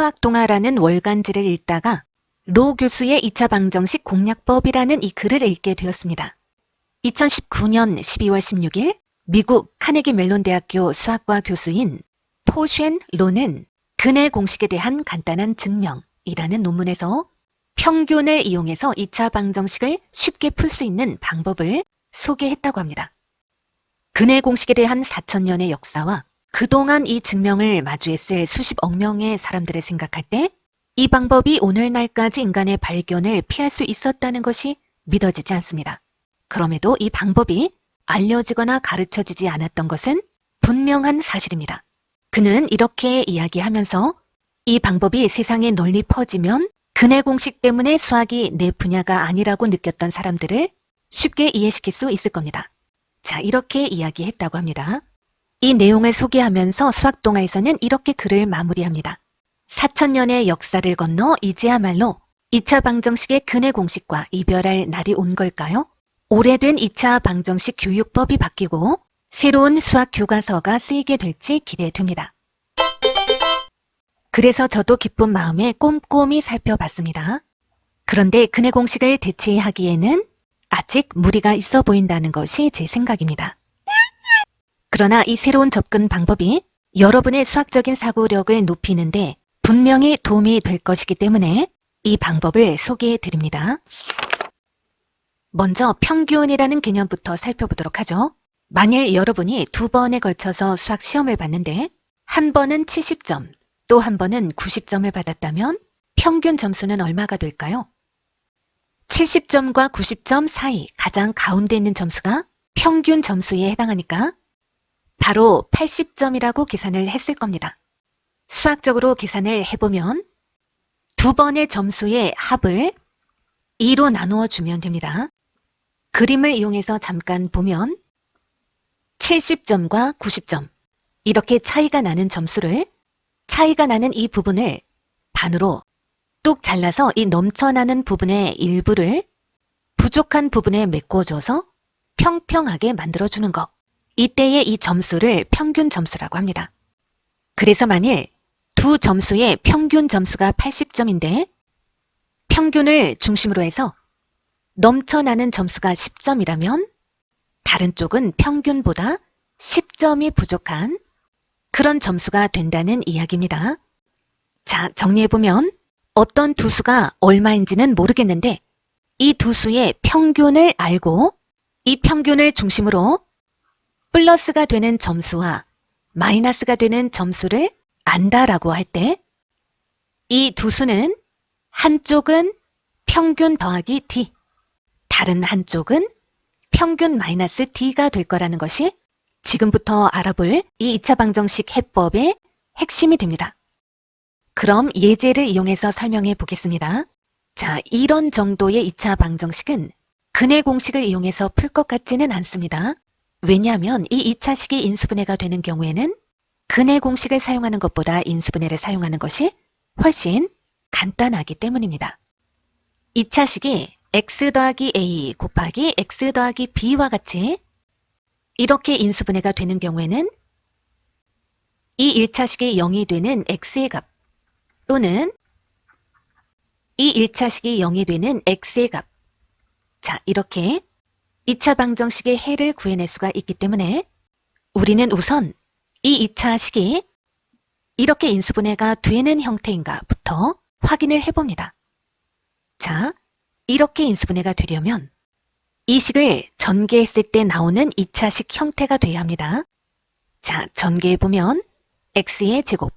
수학동화라는 월간지를 읽다가 로 교수의 2차 방정식 공략법이라는 이 글을 읽게 되었습니다. 2019년 12월 16일 미국 카네기 멜론 대학교 수학과 교수인 포쉔 로는 근의 공식에 대한 간단한 증명이라는 논문에서 평균을 이용해서 2차 방정식을 쉽게 풀 수 있는 방법을 소개했다고 합니다. 근의 공식에 대한 4천년의 역사와 그동안 이 증명을 마주했을 수십억 명의 사람들을 생각할 때 이 방법이 오늘날까지 인간의 발견을 피할 수 있었다는 것이 믿어지지 않습니다. 그럼에도 이 방법이 알려지거나 가르쳐지지 않았던 것은 분명한 사실입니다. 그는 이렇게 이야기하면서 이 방법이 세상에 널리 퍼지면 근의 공식 때문에 수학이 내 분야가 아니라고 느꼈던 사람들을 쉽게 이해시킬 수 있을 겁니다. 자, 이렇게 이야기했다고 합니다. 이 내용을 소개하면서 수학동화에서는 이렇게 글을 마무리합니다. 4천년의 역사를 건너 이제야말로 2차 방정식의 근의 공식과 이별할 날이 온 걸까요? 오래된 2차 방정식 교육법이 바뀌고 새로운 수학 교과서가 쓰이게 될지 기대됩니다. 그래서 저도 기쁜 마음에 꼼꼼히 살펴봤습니다. 그런데 근의 공식을 대체하기에는 아직 무리가 있어 보인다는 것이 제 생각입니다. 그러나 이 새로운 접근 방법이 여러분의 수학적인 사고력을 높이는데 분명히 도움이 될 것이기 때문에 이 방법을 소개해 드립니다. 먼저 평균이라는 개념부터 살펴보도록 하죠. 만일 여러분이 두 번에 걸쳐서 수학 시험을 봤는데 한 번은 70점, 또 한 번은 90점을 받았다면 평균 점수는 얼마가 될까요? 70점과 90점 사이 가장 가운데 있는 점수가 평균 점수에 해당하니까 바로 80점이라고 계산을 했을 겁니다. 수학적으로 계산을 해보면 두 번의 점수의 합을 2로 나누어 주면 됩니다. 그림을 이용해서 잠깐 보면 70점과 90점 이렇게 차이가 나는 점수를 차이가 나는 이 부분을 반으로 뚝 잘라서 이 넘쳐나는 부분의 일부를 부족한 부분에 메꿔줘서 평평하게 만들어주는 것. 이때의 이 점수를 평균 점수라고 합니다. 그래서 만일 두 점수의 평균 점수가 80점인데 평균을 중심으로 해서 넘쳐나는 점수가 10점이라면 다른 쪽은 평균보다 10점이 부족한 그런 점수가 된다는 이야기입니다. 자, 정리해보면 어떤 두 수가 얼마인지는 모르겠는데 이 두 수의 평균을 알고 이 평균을 중심으로 플러스가 되는 점수와 마이너스가 되는 점수를 안다라고 할 때 이 두 수는 한쪽은 평균 더하기 d, 다른 한쪽은 평균 마이너스 d가 될 거라는 것이 지금부터 알아볼 이 2차 방정식 해법의 핵심이 됩니다. 그럼 예제를 이용해서 설명해 보겠습니다. 자, 이런 정도의 2차 방정식은 근의 공식을 이용해서 풀 것 같지는 않습니다. 왜냐하면 이 2차 식이 인수분해가 되는 경우에는 근의 공식을 사용하는 것보다 인수분해를 사용하는 것이 훨씬 간단하기 때문입니다. 2차 식이 x 더하기 a 곱하기 x 더하기 b와 같이 이렇게 인수분해가 되는 경우에는 이 1차식이 0이 되는 x의 값 또는 이 1차식이 0이 되는 x의 값. 자, 이렇게 2차 방정식의 해를 구해낼 수가 있기 때문에 우리는 우선 이 2차 식이 이렇게 인수분해가 되는 형태인가부터 확인을 해봅니다. 자, 이렇게 인수분해가 되려면 이 식을 전개했을 때 나오는 2차식 형태가 돼야 합니다. 자, 전개해보면 x의 제곱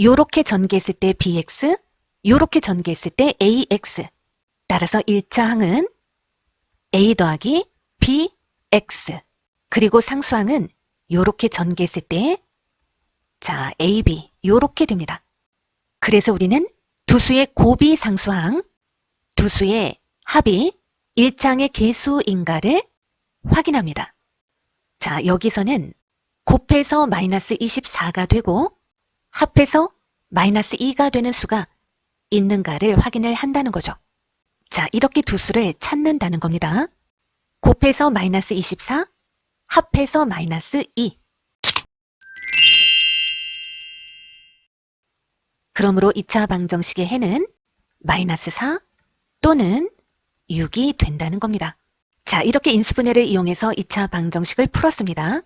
요렇게 전개했을 때 bx, 요렇게 전개했을 때 ax 따라서 1차 항은 a 더하기 bx 그리고 상수항은 요렇게 전개했을 때 자, ab 요렇게 됩니다. 그래서 우리는 두 수의 고비 상수항, 두 수의 합이 1장의 개수인가를 확인합니다. 자, 여기서는 곱해서 마이너스 24가 되고 합해서 마이너스 2가 되는 수가 있는가를 확인을 한다는 거죠. 자, 이렇게 두 수를 찾는다는 겁니다. 곱해서 마이너스 24, 합해서 마이너스 2. 그러므로 2차 방정식의 해는 마이너스 4 또는 6이 된다는 겁니다. 자, 이렇게 인수분해를 이용해서 2차 방정식을 풀었습니다.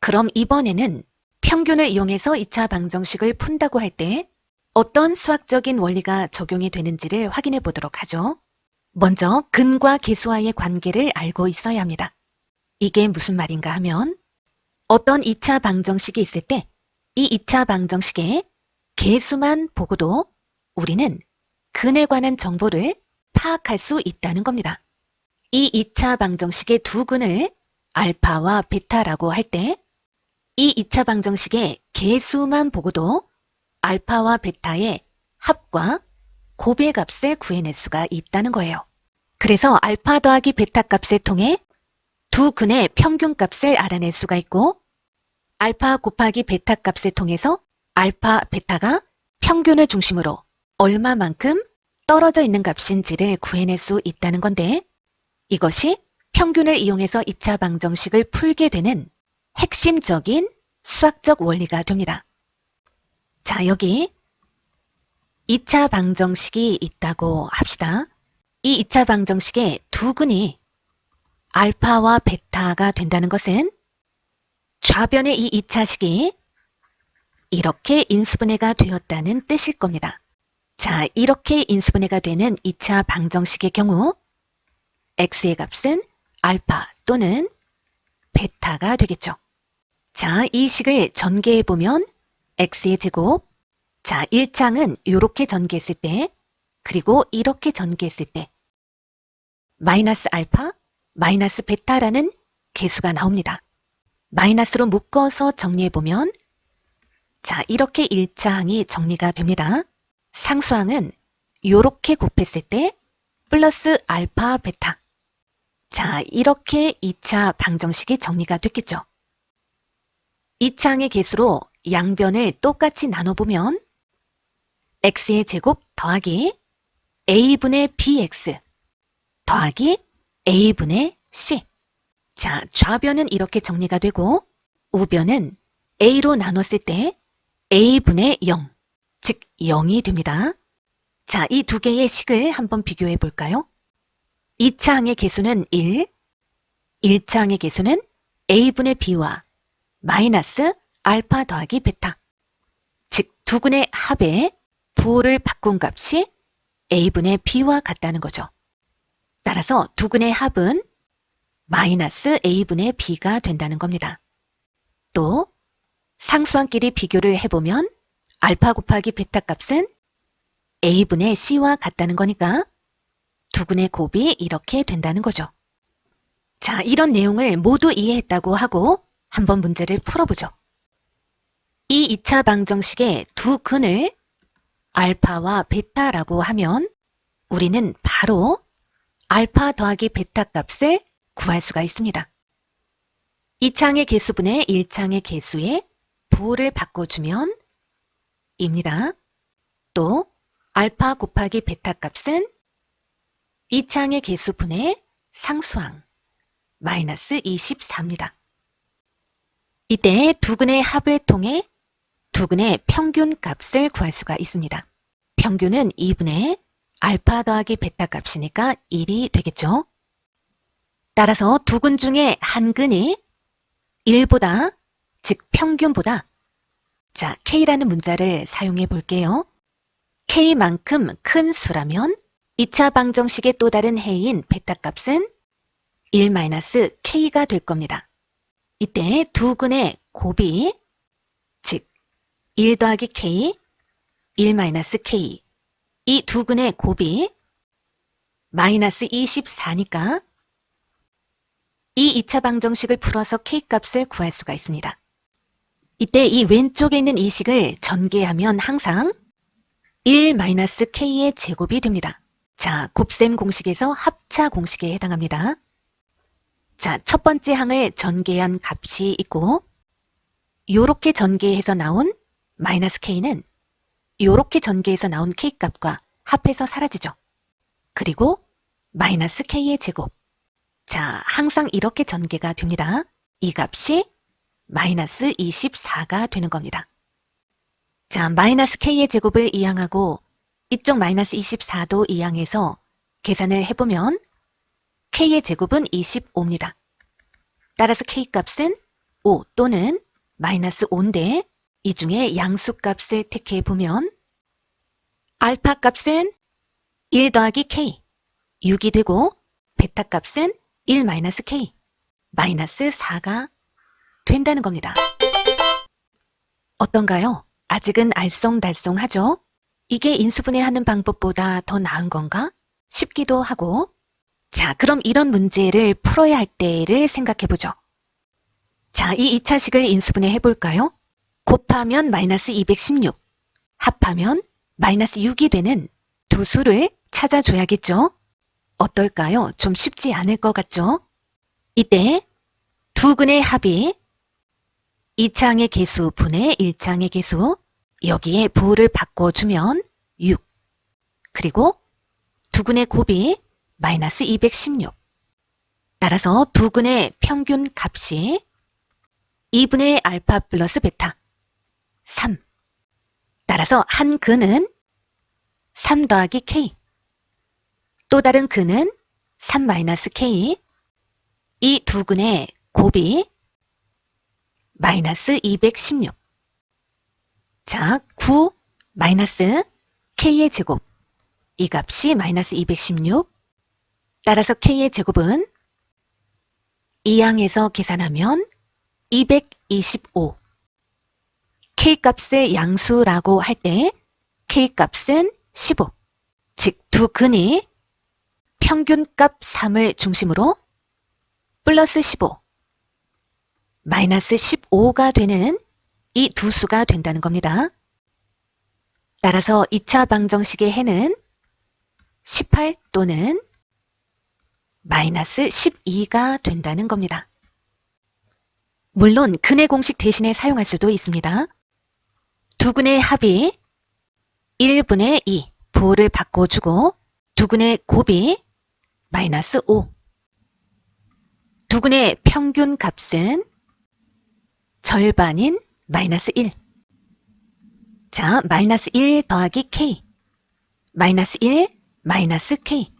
그럼 이번에는 평균을 이용해서 2차 방정식을 푼다고 할 때 어떤 수학적인 원리가 적용이 되는지를 확인해 보도록 하죠. 먼저 근과 계수와의 관계를 알고 있어야 합니다. 이게 무슨 말인가 하면 어떤 2차 방정식이 있을 때 이 2차 방정식의 계수만 보고도 우리는 근에 관한 정보를 파악할 수 있다는 겁니다. 이 2차 방정식의 두 근을 알파와 베타라고 할 때 이 2차 방정식의 계수만 보고도 알파와 베타의 합과 곱의 값을 구해낼 수가 있다는 거예요. 그래서 알파 더하기 베타 값을 통해 두 근의 평균 값을 알아낼 수가 있고 알파 곱하기 베타 값을 통해서 알파, 베타가 평균을 중심으로 얼마만큼 떨어져 있는 값인지를 구해낼 수 있다는 건데 이것이 평균을 이용해서 2차 방정식을 풀게 되는 핵심적인 수학적 원리가 됩니다. 자, 여기 2차 방정식이 있다고 합시다. 이 2차 방정식의 두 근이 알파와 베타가 된다는 것은 좌변의 이 2차식이 이렇게 인수분해가 되었다는 뜻일 겁니다. 자, 이렇게 인수분해가 되는 2차 방정식의 경우 x의 값은 알파 또는 베타가 되겠죠. 자, 이 식을 전개해 보면 x의 제곱 자, 1창은 이렇게 전개했을 때 그리고 이렇게 전개했을 때 마이너스 알파, 마이너스 베타라는 개수가 나옵니다. 마이너스로 묶어서 정리해보면 자 이렇게 1차항이 정리가 됩니다. 상수항은 이렇게 곱했을 때 플러스 알파 베타 자 이렇게 2차 방정식이 정리가 됐겠죠. 2차항의 개수로 양변을 똑같이 나눠보면 x의 제곱 더하기 a분의 bx 더하기 a분의 c 자, 좌변은 이렇게 정리가 되고 우변은 a로 나눴을 때 a분의 0, 즉 0이 됩니다. 자, 이 두 개의 식을 한번 비교해 볼까요? 2차 항의 개수는 1, 1차 항의 개수는 a분의 b와 마이너스 알파 더하기 베타, 즉두 근의 합에 부호를 바꾼 값이 a분의 b와 같다는 거죠. 따라서 두 근의 합은 마이너스 a분의 b가 된다는 겁니다. 또 상수항끼리 비교를 해보면 알파 곱하기 베타 값은 a분의 c와 같다는 거니까 두근의 곱이 이렇게 된다는 거죠. 자, 이런 내용을 모두 이해했다고 하고 한번 문제를 풀어보죠. 이 2차 방정식의 두 근을 알파와 베타라고 하면 우리는 바로 알파 더하기 베타 값을 구할 수가 있습니다. 2창의 개수분의 1창의 개수에 부호를 바꿔주면 입니다. 또 알파 곱하기 베타 값은 2창의 개수분의 상수항 마이너스 24입니다. 이때 두 근의 합을 통해 두 근의 평균 값을 구할 수가 있습니다. 평균은 2분의 알파 더하기 베타 값이니까 1이 되겠죠. 따라서 두근 중에 한 근이 1보다, 즉 평균보다 자, K라는 문자를 사용해 볼게요. K만큼 큰 수라면 2차 방정식의 또 다른 해인 베타 값은 1-K가 될 겁니다. 이때 두 근의 곱이 즉 1 더하기 K, 1-K 이 두 근의 곱이 마이너스 24니까 이 2차 방정식을 풀어서 K값을 구할 수가 있습니다. 이때 이 왼쪽에 있는 이 식을 전개하면 항상 1-K의 제곱이 됩니다. 자, 곱셈 공식에서 합차 공식에 해당합니다. 자, 첫 번째 항을 전개한 값이 있고 요렇게 전개해서 나온 마이너스 K는 요렇게 전개해서 나온 K값과 합해서 사라지죠. 그리고 마이너스 K의 제곱 자, 항상 이렇게 전개가 됩니다. 이 값이 마이너스 24가 되는 겁니다. 자, 마이너스 k의 제곱을 이항하고 이쪽 마이너스 24도 이항해서 계산을 해보면 k의 제곱은 25입니다. 따라서 k 값은 5 또는 마이너스 5인데 이 중에 양수값을 택해 보면 알파 값은 1 더하기 k 6이 되고 베타 값은 1 마이너스 k 마이너스 4가 된다는 겁니다. 어떤가요? 아직은 알쏭달쏭하죠? 이게 인수분해하는 방법보다 더 나은 건가 싶기도 하고 자 그럼 이런 문제를 풀어야 할 때를 생각해 보죠. 자, 이 2차식을 인수분해 해볼까요? 곱하면 마이너스 216, 합하면 마이너스 6이 되는 두 수를 찾아줘야겠죠? 어떨까요? 좀 쉽지 않을 것 같죠? 이때 두 근의 합이 2차항의 개수 분의 1차항의 개수 여기에 부호를 바꿔주면 6 그리고 두 근의 곱이 마이너스 216 따라서 두 근의 평균 값이 2분의 알파 플러스 베타. 3 따라서 한 근은 3 더하기 k. 또 다른 근은 3 마이너스 k. 이 두 근의 곱이 마이너스 216 자, 9 마이너스 k의 제곱. 이 값이 마이너스 216 따라서 k의 제곱은 이 항에서 계산하면 225 k값의 양수라고 할 때 k값은 15 즉 두 근이 평균값 3을 중심으로 플러스 15 마이너스 15가 되는 이 두 수가 된다는 겁니다. 따라서 2차 방정식의 해는 18 또는 마이너스 12가 된다는 겁니다. 물론 근의 공식 대신에 사용할 수도 있습니다. 두 근의 합이 1분의 2 부호를 바꿔주고 두 근의 곱이 마이너스 5 두 근의 평균 값은 절반인 마이너스 1 자, 마이너스 1 더하기 k 마이너스 1 마이너스 k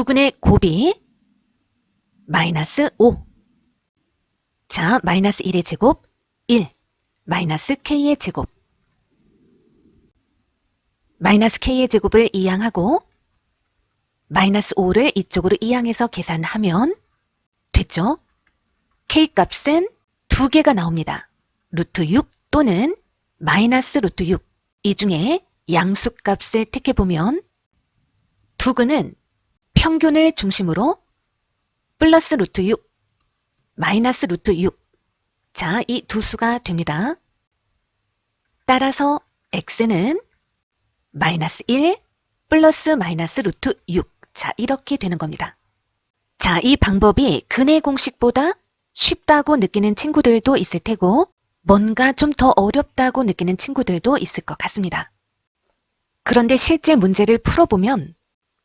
두 근의 곱이 마이너스 5 자, 마이너스 1의 제곱 1 마이너스 k의 제곱 마이너스 k의 제곱을 이항하고 마이너스 5를 이쪽으로 이항해서 계산하면 됐죠? k 값은 두 개가 나옵니다. 루트 6 또는 마이너스 루트 6. 이 중에 양수값을 택해보면 두 근은 평균을 중심으로 플러스 루트 6, 마이너스 루트 6. 자, 이 두 수가 됩니다. 따라서 x는 마이너스 1 플러스 마이너스 루트 6. 자, 이렇게 되는 겁니다. 자, 이 방법이 근의 공식보다 쉽다고 느끼는 친구들도 있을 테고 뭔가 좀 더 어렵다고 느끼는 친구들도 있을 것 같습니다. 그런데 실제 문제를 풀어보면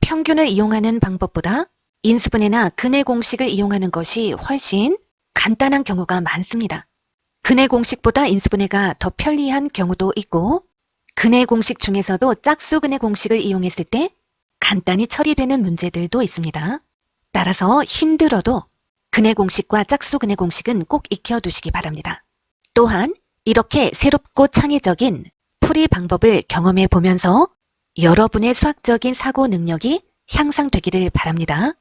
평균을 이용하는 방법보다 인수분해나 근의 공식을 이용하는 것이 훨씬 간단한 경우가 많습니다. 근의 공식보다 인수분해가 더 편리한 경우도 있고 근의 공식 중에서도 짝수 근의 공식을 이용했을 때 간단히 처리되는 문제들도 있습니다. 따라서 힘들어도 근의 공식과 짝수 근의 공식은 꼭 익혀두시기 바랍니다. 또한 이렇게 새롭고 창의적인 풀이 방법을 경험해 보면서 여러분의 수학적인 사고 능력이 향상되기를 바랍니다.